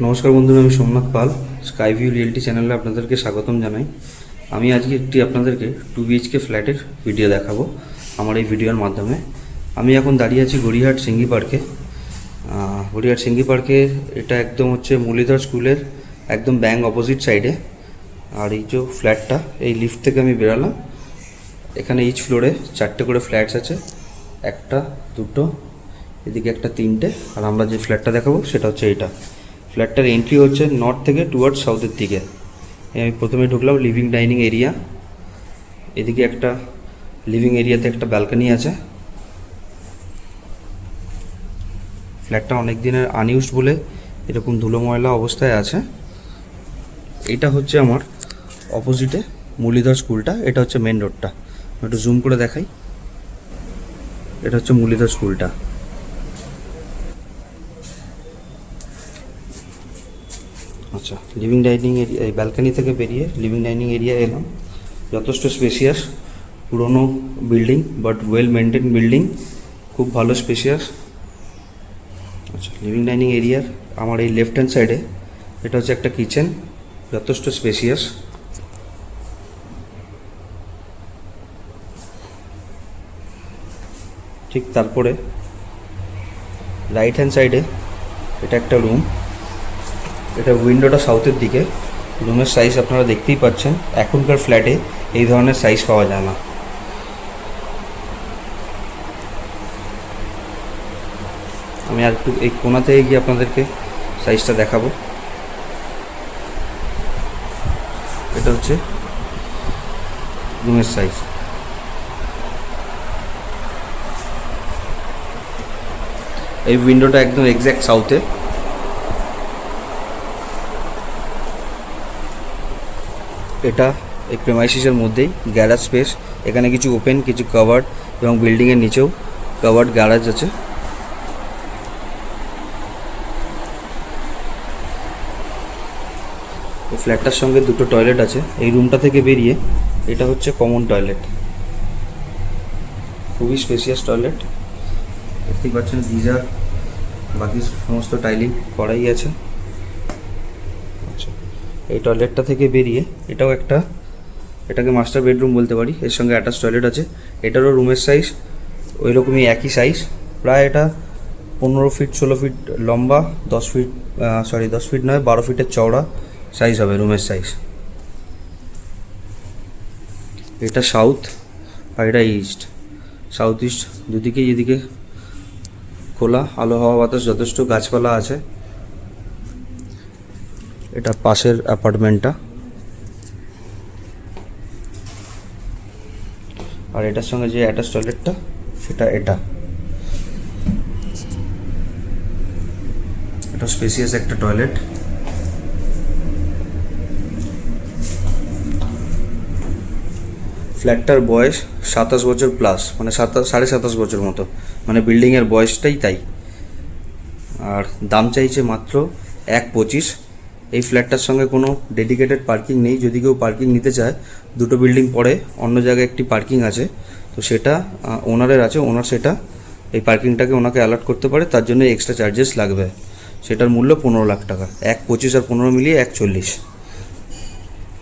নমস্কার বন্ধুরা আমি সোমনাথ পাল স্কাইভিউ রিয়েলটি চ্যানেলে আপনাদেরকে স্বাগতম জানাই। আমি আজকে একটি আপনাদেরকে টু বিএইচকে ফ্ল্যাটের ভিডিও দেখাবো আমার এই ভিডিওর মাধ্যমে। আমি এখন দাঁড়িয়ে আছি গড়িয়াহাট সিঙ্গি পার্কে। আহ, গড়িয়াহাট সিঙ্গি পার্কে এটা একদম হচ্ছে মুরলীধর স্কুলের একদম ব্যাঙ্ক অপোজিট সাইডে আর এই যে ফ্ল্যাটটা এই লিফট থেকে আমি বেরালাম। এখানে ইচ ফ্লোরে চারটে করে ফ্ল্যাটস আছে একটা দুটো এদিকে একটা তিনটে। আর আমরা যে ফ্ল্যাটটা দেখাবো সেটা হচ্ছে এইটা ফ্ল্যাটটার এন্ট্রি হচ্ছে নর্থ থেকে টুয়ার্ড সাউথের দিকে। আমি প্রথমে ঢুকলাম লিভিং ডাইনিং এরিয়া এদিকে একটা লিভিং এরিয়াতে একটা ব্যালকনি আছে। ফ্ল্যাটটা অনেক দিনের আনইউজড বলে এরকম ধুলো ময়লা অবস্থায় আছে। এটা হচ্ছে আমার অপোজিটে মুরলীধর স্কুলটা এটা হচ্ছে মেন রোডটা একটু জুম করে দেখাই। এটা হচ্ছে মুরলীধর স্কুলটা আচ্ছা লিভিং ডাইনিং এরিয়া এই ব্যালকানি থেকে বেরিয়ে লিভিং ডাইনিং এরিয়া এলাম। যথেষ্ট স্পেসিয়াস পুরনো building but well maintain building খুব ভালো স্পেসিয়াস আচ্ছা লিভিং ডাইনিং এরিয়ার আমার এই লেফট হ্যান্ড সাইডে এটা হচ্ছে একটা কিচেন যথেষ্ট স্পেসিয়াস ঠিক তারপরে রাইট হ্যান্ড সাইডে এটা একটা রুম এটা উইন্ডোটা সাউথের দিকে। রুমের সাইজ আপনারা দেখতেই পাচ্ছেন। এখনকার ফ্ল্যাটে এই ধরনের সাইজ পাওয়া যায় না। আমি আর একটু এই কোনাতে গিয়ে আপনাদেরকে সাইজটা দেখাবো। এটা হচ্ছে রুমের সাইজ এই উইন্ডোটা একদম এক্স্যাক্ট সাউথে এটা এই প্রেমাইসিসের মধ্যেই গ্যারাজ স্পেস এখানে কিছু ওপেন কিছু কভার্ড এবং বিল্ডিংয়ের নিচেও কাভার্ড গ্যারাজ আছে। ফ্ল্যাটটার সঙ্গে দুটো টয়লেট আছে। এই রুমটা থেকে বেরিয়ে এটা হচ্ছে কমন টয়লেট খুবই স্পেসিয়াস টয়লেট দেখতেই পাচ্ছেন গিজার, বাকি সমস্ত টাইলিং করাই আছে। এই টয়লেটটা থেকে বেরিয়ে এটাও একটা, এটাকে মাস্টার বেডরুম বলতে পারি, এর সঙ্গে অ্যাটাচ টয়লেট আছে। এটারও রুমের সাইজ ওই রকমই একই সাইজ প্রায় এটা পনেরো ফিট ষোলো ফিট লম্বা, দশ ফিট সরি দশ ফিট নয়, বারো ফিটের চওড়া সাইজ হবে রুমের সাইজ এটা সাউথ আর এটা ইস্ট সাউথ ইস্ট দুদিকেই এদিকে খোলা, আলো, হাওয়া, বাতাস যথেষ্ট, গাছপালা আছে। এটা পাশের অ্যাপার্টমেন্টটা। আর এটার সঙ্গে যে অ্যাটাচ টয়লেটটা, সেটা এটা। এটা স্পেসিয়াস একটা টয়লেট। ফ্ল্যাটটার বয়স সাতাশ বছর প্লাস মানে সাতাশ সাড়ে সাতাশ বছর মতো। মানে বিল্ডিংয়ের বয়সটাই তাই। আর দাম চাইছে মাত্র এক পঁচিশ। এই ফ্ল্যাটটার সঙ্গে কোনো ডেডিকেটেড পার্কিং নেই। যদি কেউ পার্কিং নিতে চায়, দুটো বিল্ডিং পরে, অন্য জায়গায় একটি পার্কিং আছে, তো সেটা ওনারের আছে। ওনার সেটা এই পার্কিংটাকে ওনাকে অ্যালার্ট করতে পারে। তার জন্য এক্সট্রা চার্জেস লাগবে। সেটার মূল্য পনেরো লাখ টাকা। এক পঁচিশ আর পনেরো মিলিয়ে এক চল্লিশ।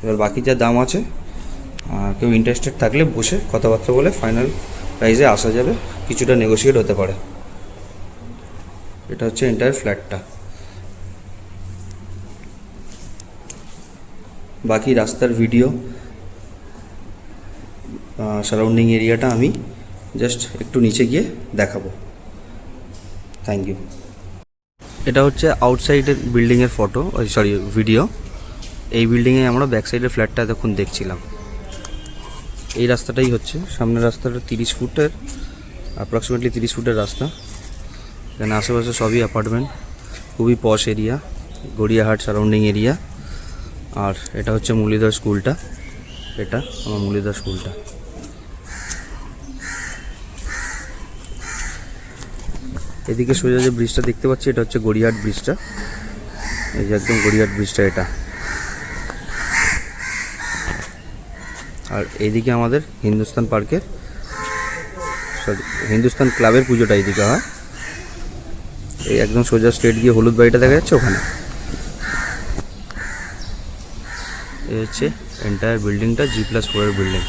এবার বাকি যা দাম আছে কেউ ইন্টারেস্টেড থাকলে বসে কথাবার্তা বলে ফাইনাল প্রাইসে আসা যাবে। কিছুটা নেগোসিয়েট হতে পারে। এটা হচ্ছে এন্টায়ার ফ্ল্যাটটা বাকি রাস্তার ভিডিও সারাউন্ডিং এরিয়াটা আমি জাস্ট একটু নিচে গিয়ে দেখাবো। থ্যাংক ইউ এটা হচ্ছে আউটসাইডের বিল্ডিংয়ের ফটো সরি ভিডিও এই বিল্ডিংয়ে আমরা ব্যাক সাইডের ফ্ল্যাটটা এতক্ষণ দেখছিলাম। এই রাস্তাটাই হচ্ছে। সামনের রাস্তাটা তিরিশ ফুটের অ্যাপ্রক্সিমেটলি তিরিশ ফুটের রাস্তা। এখানে আশেপাশে সবই অ্যাপার্টমেন্ট খুবই posh area Gariahat surrounding area আর এটা হচ্ছে মুরলীধর স্কুলটা। এটা আমার মুরলীধর স্কুলটা। এদিকে সোজা যে ব্রিজটা দেখতে পাচ্ছি, এটা হচ্ছে গড়িয়াহাট ব্রিজটা। এই যে একদম গড়িয়াহাট ব্রিজটা এটা। আর এইদিকে আমাদের হিন্দুস্তান পার্কের, সরি, হিন্দুস্তান ক্লাবের পুজোটা এইদিকে হয়। এই একদম সোজা স্ট্রেট গিয়ে হলুদ বাড়িটা দেখা যাচ্ছে ওখানে। এই হচ্ছে এন্টায়ার বিল্ডিংটা জি প্লাস ফোরের বিল্ডিং